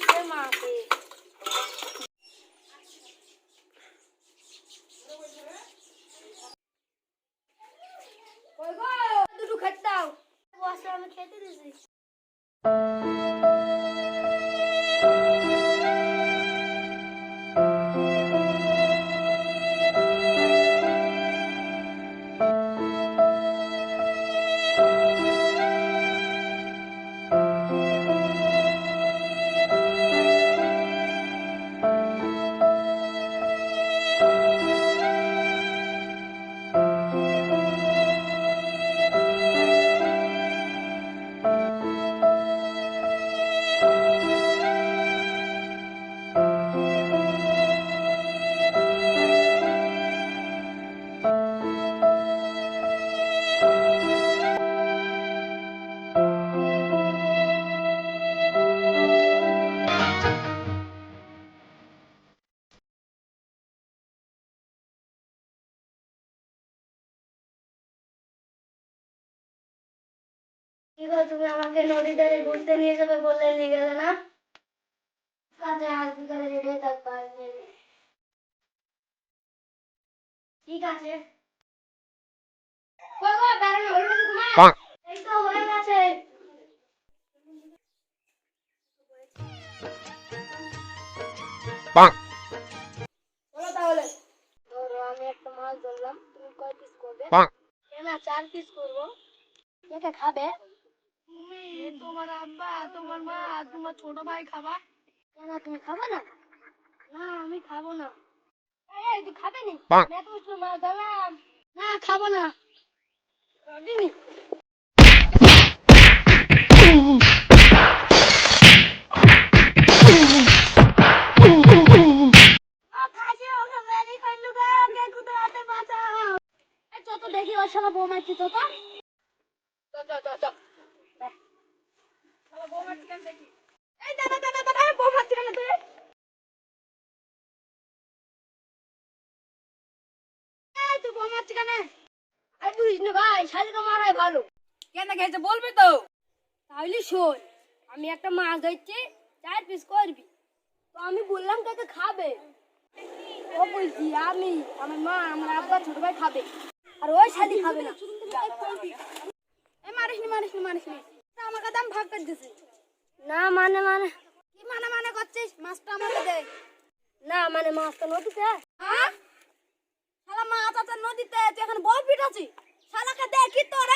দিচ্ছে মাকে দুটো খেতে দাও খেতে দিছি গো তুমি আমাকে নদীর ধারে ঘুরতে নিয়ে যাবে বললে নিয়ে গেলে না কাজে আজ বিকালে রেডি থাকবা ঠিক আছে। বাবা বেড়ানো গেছে তোমার এই তো হয়ে গেছে। বলো তাহলে। ধরো আমি একটা মাছ ধরলাম। তুমি কয় পিস করবে? না চার পিস করব। কে কে খাবে? তুমি তোমার আব্বা তোমার মা তোমার ছোট ভাই খাবা? কেন তুমি খাবে না? না আমি খাব না। এই তুই খাবে নি? খাব দিনি দেখি ওর সঙ্গে বউ মারছি তত এই দাদা দাদা দাদা বউ মারছি কেন তুই এই তুই বউ মারছি কেন আরে তো তাহলে শোন আমি একটা মাছ ধরছি চার পিস করবি তো আমি বললাম কাকে খাবে ও বলছি আমি আমার মা আমার আব্বা ছোট ভাই খাবে আর ওই শালি খাবে না মারিস নি মারিস নি মারিস নি। আমাকে দাম ভাগ করে দিছিস না মানে মানে। কি মানে মানে করছিস? মাছটা আমাকে দে। না মানে মাছটা নদীতে। হ্যাঁ? শালা মাছ আছে নদীতে তুই এখন বউ পিটাচ্ছি শালাকে দে কি তোর।